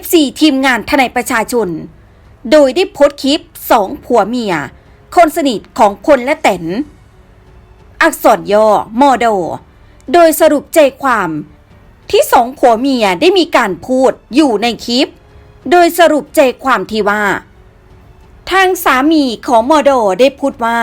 FC ทีมงานทนายประชาชน โดยได้โพสต์คลิปสองผัวเมีย คนสนิทของพลและแตนอักษรย่อมอดโดยสรุปใจความที่สองผัวเมียได้มีการพูดอยู่ในคลิป โดยสรุปใจความที่ว่า ทางสามีของมอดได้พูดว่า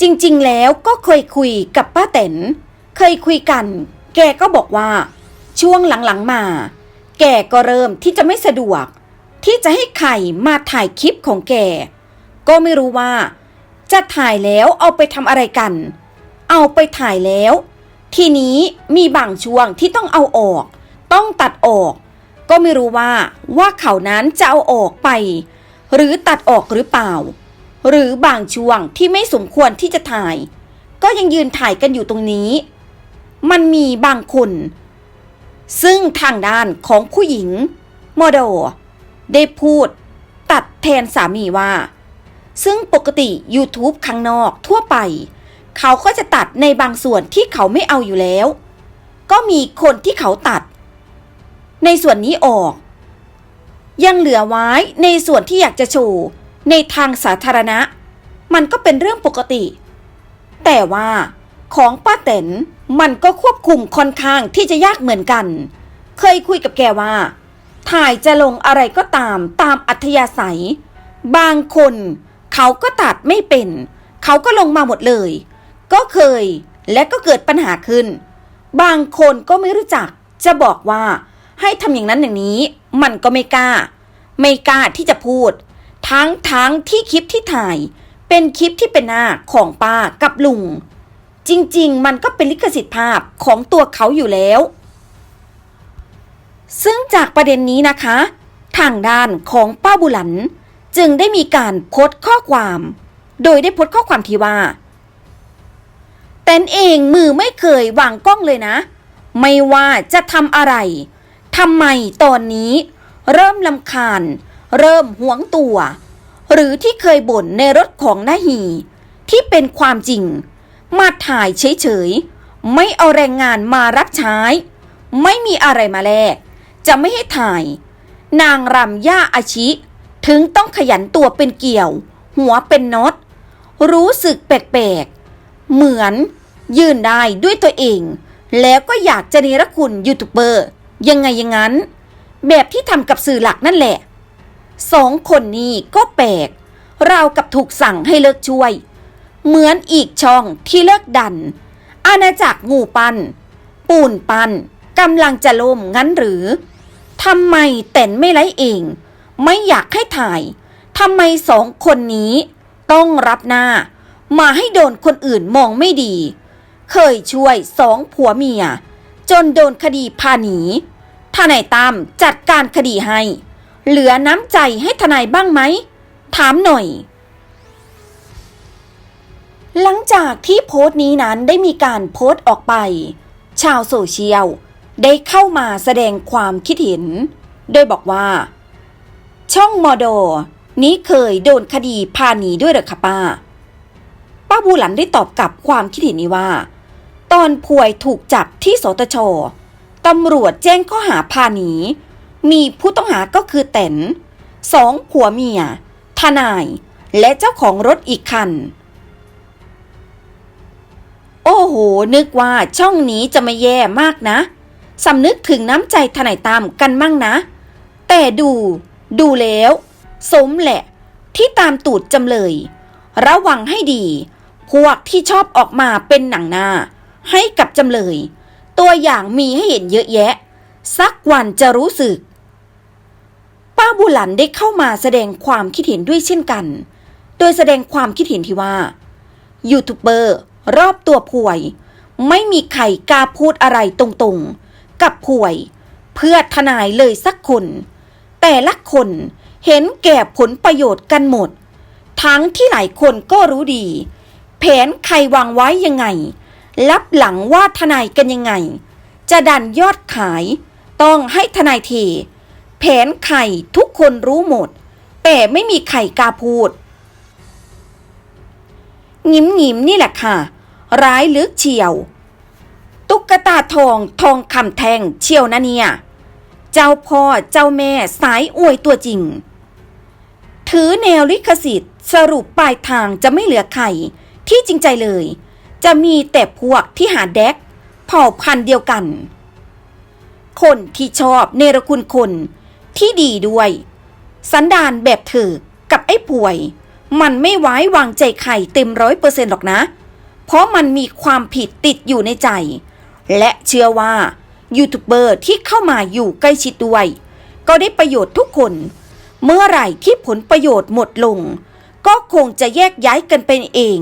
จริงๆ แล้วก็เคยคุยกับป้าแตนเคยคุยกัน แกก็บอกว่า ช่วงหลังๆมา แกก็เริ่มที่จะไม่สะดวก ที่จะให้ใครมาถ่ายคลิปของแก ก็ไม่รู้ว่า จะถ่ายแล้วเอาไปทำอะไรกัน เอาไปถ่ายแล้ว ทีนี้มีบางช่วงที่ต้องเอาออก ต้องตัดออก ก็ไม่รู้ว่าว่าเขานั้นจะเอาออกไป หรือตัดออกหรือเปล่า หรือบางช่วงที่ไม่สมควรที่จะถ่าย ก็ยังยืนถ่ายกันอยู่ตรงนี้ มันมีบางคน ซึ่งทางด้านของผู้หญิงโมโดได้พูดตัดแทนสามีว่า ซึ่งปกติ YouTube ข้างนอกทั่วไป เขาก็จะตัดในบางส่วนที่เขาไม่เอาอยู่แล้ว ก็มีคนที่เขาตัด ในส่วนนี้ออก ยังเหลือไว้ในส่วนที่อยากจะโชว์ในทางสาธารณะ มันก็เป็นเรื่องปกติ แต่ว่าของป้าแตน มันก็ควบคุมค่อนข้างที่จะยากเหมือนกัน เคยคุยกับแกว่า ถ่ายจะลงอะไรก็ตามตามอัธยาศัย บางคนเขาก็ตัดไม่เป็น เขาก็ลงมาหมดเลย ก็เคยและก็เกิดปัญหาขึ้น บางคนก็ไม่รู้จัก จะบอกว่าให้ทำอย่างนั้นอย่างนี้ มันก็ไม่กล้า ไม่กล้าที่จะพูด ทั้งทั้งที่คลิปที่ถ่าย เป็นคลิปที่เป็นหน้าของป้ากับลุง จริง ๆ มันก็เป็นลิขสิทธิ์ภาพของตัวเขาอยู่แล้ว ซึ่งจากประเด็นนี้นะคะ ทางด้านของป้าบุหลัน จึงได้มีการโพสต์ข้อความ โดยได้โพสต์ข้อความที่ว่าแตนเองมือไม่เคยวางกล้องเลยนะ ไม่ว่าจะทำอะไรทำไมตอนนี้ เริ่มลำคาญ เริ่มหวงตัว หรือที่เคยบ่นในรถของนาหีที่เป็นความจริง มาถ่ายเฉยๆ ไม่เอาแรงงานมารับใช้ ไม่มีอะไรมาแลก จะไม่ให้ถ่าย นางรำย่าอาชิ ถึงต้องขยันตัวเป็นเกี่ยว หัวเป็นน็อต รู้สึกแปลกๆ เหมือนยืนได้ด้วยตัวเอง แล้วก็อยากจะเนรคุณยูทูบเบอร์ ยังไงอย่างนั้น แบบที่ทำกับสื่อหลักนั่นแหละ สองคนนี้ก็แปลก เรากับถูกสั่งให้เลิกช่วย เหมือนอีกช่องที่เลิกดัน อาณาจักรงูปัน ปูนปันกำลังจะล่มงั้นหรือทำไมเต่นไม่ไล่เอง ไม่อยากให้ถ่ายทำไมสองคนนี้ต้องรับหน้า มาให้โดนคนอื่นมองไม่ดี เคยช่วยสองผัวเมีย จนโดนคดีพาหนีทนายตั้มจัดการคดีให้ เหลือน้ำใจให้ทนายบ้างไหม ถามหน่อย หลังจากที่โพสต์นี้นั้นได้มีการโพสต์ออกไป ชาวโซเชียลได้เข้ามาแสดงความคิดเห็น โดยบอกว่า ช่องมอดอนี้เคยโดนคดีพาหนีด้วยหรอคะป้า ป้าบูหลันได้ตอบกลับความคิดเห็นนี้ว่า ตอนพวยถูกจับที่สตชตำรวจแจ้งข้อหาพาหนี มีผู้ต้องหาก็คือแตนสองผัวเมีย ทนาย และเจ้าของรถอีกคัน อ้โห นึกว่าช่องนี้จะไม่แย่มากนะสำนึกถึงน้ำใจทนายตามกันมั่งนะ แต่ดู ดูแล้ว สมแหละ ที่ตามตูดจำเลย ระวังให้ดี พวกที่ชอบออกมาเป็นหนังหน้า ให้กับจำเลย ตัวอย่างมีให้เห็นเยอะแยะ สักวันจะรู้สึก ป้าบุหลันได้เข้ามาแสดงความคิดเห็นด้วยเช่นกัน โดยแสดงความคิดเห็นที่ว่ายูทูบเบอร์ รอบตัวป่วย ไม่มีใครกล้าพูดอะไรตรงๆ กับป่วย เพื่อทนายเลยสักคน แต่ละคนเห็นแก่ผลประโยชน์กันหมด ทั้งที่หลายคนก็รู้ดี แผนใครวางไว้ยังไง รับหลังว่าทนายกันยังไง จะดันยอดขาย ต้องให้ทนายเทแผนใครทุกคนรู้หมด แต่ไม่มีใครกล้าพูด งิมงิมนี่แหละค่ะ ร้ายลึกเฉียว ตุ๊กตาทองทองคำแทงเชียวนะเนี่ย เจ้าพ่อเจ้าแม่สายอวยตัวจริง ถือแนวลิขสิทธิ์ สรุปปลายทางจะไม่เหลือใครที่จริงใจเลย จะมีแต่พวกที่หาแดกเผ่าพันธุ์เดียวกัน คนที่ชอบเนรคุณคนที่ดีด้วย สันดานแบบเธอกับไอ้ป่วย มันไม่ไว้วางใจใครเต็มร้อยเปอร์เซ็นต์หรอกนะ เพราะมันมีความผิดติดอยู่ในใจ และเชื่อว่ายูทูบเบอร์ที่เข้ามาอยู่ใกล้ชิดด้วย ก็ได้ประโยชน์ทุกคน เมื่อไหร่ที่ผลประโยชน์หมดลง ก็คงจะแยกย้ายกันเป็นเอง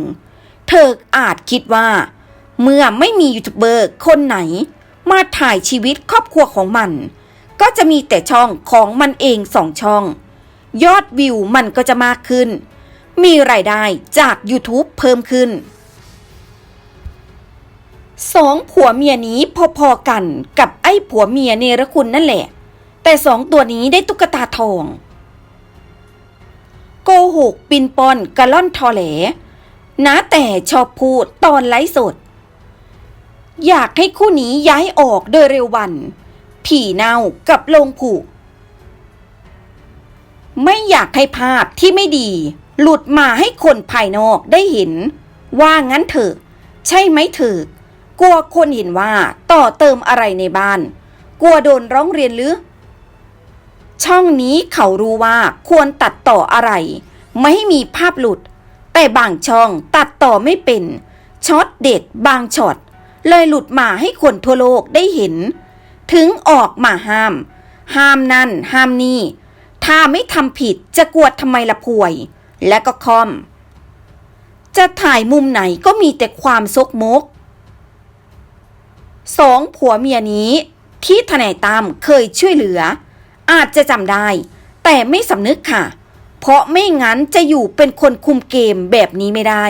เธออาจคิดว่า เมื่อไม่มียูทูบเบอร์คนไหน มาถ่ายชีวิตครอบครัวของมัน ก็จะมีแต่ช่องของมันเองสองช่อง ยอดวิวมันก็จะมากขึ้น มีรายได้จาก YouTube เพิ่มขึ้นสองผัวเมียนี้พอๆกันกับไอ้ผัวเมียเนรคุณนั่นแหละ แต่สองตัวนี้ได้ตุ๊กตาทอง โกหกปินปอนกะล่อนทอแหลนะแต่ชอบพูดตอนไลฟ์สด อยากให้คู่นี้ย้ายออกโดยเร็ววัน ผีเน่ากับลงผุไม่อยากให้ภาพที่ไม่ดี หลุดมาให้คนภายนอกได้เห็น ว่างั้นเถอะใช่ไหมเถอะกลัวคนเห็นว่าต่อเติมอะไรในบ้าน กลัวโดนร้องเรียนหรือ ช่องนี้เขารู้ว่าควรตัดต่ออะไร ไม่ให้มีภาพหลุด แต่บางช่องตัดต่อไม่เป็นช็อตเด็ดบางช็อตเลยหลุดมาให้คนทั่วโลกได้เห็น ถึงออกมาห้าม ห้ามนั่นห้ามนี่ ถ้าไม่ทำผิดจะกวดทำไมละพวย และก็คอม จะถ่ายมุมไหนก็มีแต่ความซกมก สองผัวเมียนี้ที่ทนายตามเคยช่วยเหลือ อาจจะจำได้ แต่ไม่สำนึกค่ะ เพราะไม่งั้นจะอยู่เป็นคนคุมเกมแบบนี้ไม่ได้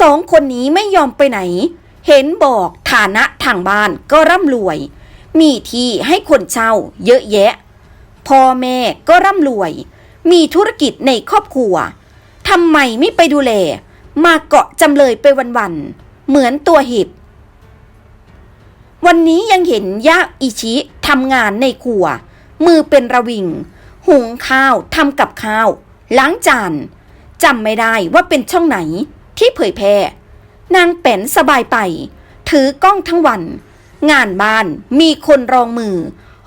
สองคนนี้ไม่ยอมไปไหน เห็นบอกฐานะทางบ้านก็ร่ำรวย มีที่ให้คนเช่าเยอะแยะ พ่อแม่ก็ร่ำรวย มีธุรกิจในครอบครัวทำไมไม่ไปดูแล มาเกาะจำเลยไปวันๆเหมือนตัวเห็บวันนี้ยังเห็นยะอิชิทำงานในครัว มือเป็นระวิง หุงข้าวทำกับข้าว ล้างจานจำไม่ได้ว่าเป็นช่องไหนที่เผยแพร่ นางแป๋นสบายไป ถือกล้องทั้งวัน งานบ้านมีคนรองมือ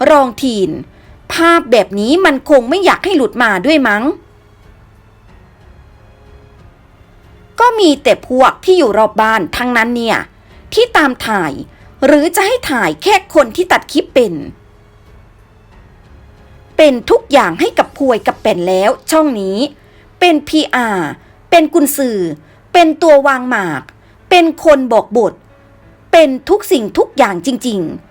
รองทีน ภาพแบบนี้มันคงไม่อยากให้หลุดมาด้วยมั้ง ก็มีแต่พวกที่อยู่รอบบ้านทั้งนั้นเนี่ย ที่ตามถ่าย หรือจะให้ถ่ายแค่คนที่ตัดคลิปเป็น เป็นทุกอย่างให้กับพวยกับเป็นแล้วช่องนี้ เป็น PR เป็นกุญสื่อเป็นตัววางหมาก เป็นคนบอกบท เป็นทุกสิ่งทุกอย่างจริง ๆ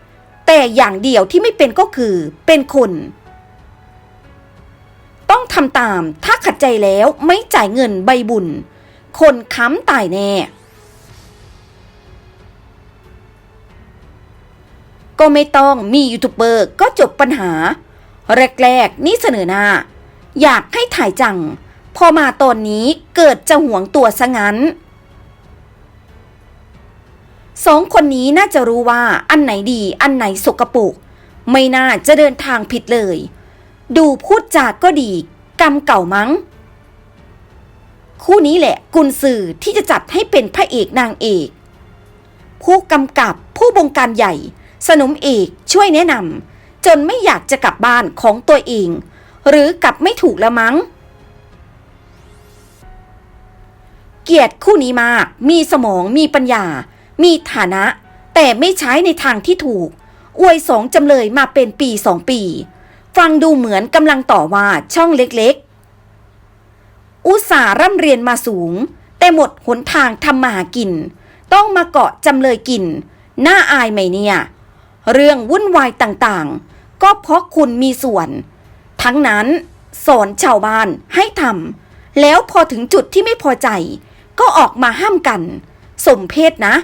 แต่อย่างเดียวที่ไม่เป็นก็คือเป็นคน ต้องทำตามถ้าขัดใจแล้วไม่จ่ายเงินใบบุญ คนค้ำตายแน่ก็ไม่ต้องมียูทูบเบอร์ก็จบปัญหา แรกๆ นี่เสนอหน้า อยากให้ถ่ายจัง พอมาตอนนี้เกิดจะหวงตัวซะงั้น สองคนนี้น่าจะรู้ว่าอันไหนดีอันไหนสกปรกไม่น่าจะเดินทางผิดเลย ดูพูดจากก็ดี กรรมเก่ามั้ง คู่นี้แหละกุนสื่อที่จะจัดให้เป็นพระเอกนางเอก ผู้กำกับผู้บงการใหญ่ สนมเอกช่วยแนะนำจนไม่อยากจะกลับบ้านของตัวเอง หรือกลับไม่ถูกแล้วมั้ง เกลียดคู่นี้มากมีสมองมีปัญญา มีฐานะแต่ไม่ใช้ในทางที่ถูก อวยสองจำเลยมาเป็นปีสองปี ฟังดูเหมือนกำลังต่อว่าช่องเล็กๆ อุตส่าร่ำเรียนมาสูง แต่หมดหนทางทำมาหากิน ต้องมาเกาะจำเลยกิน น่าอายไหมเนี่ย เรื่องวุ่นวายต่างๆ ก็เพราะคุณมีส่วน ทั้งนั้นสอนชาวบ้านให้ทำแล้วพอถึงจุดที่ไม่พอใจ ก็ออกมาห้ามกัน สมเพศนะ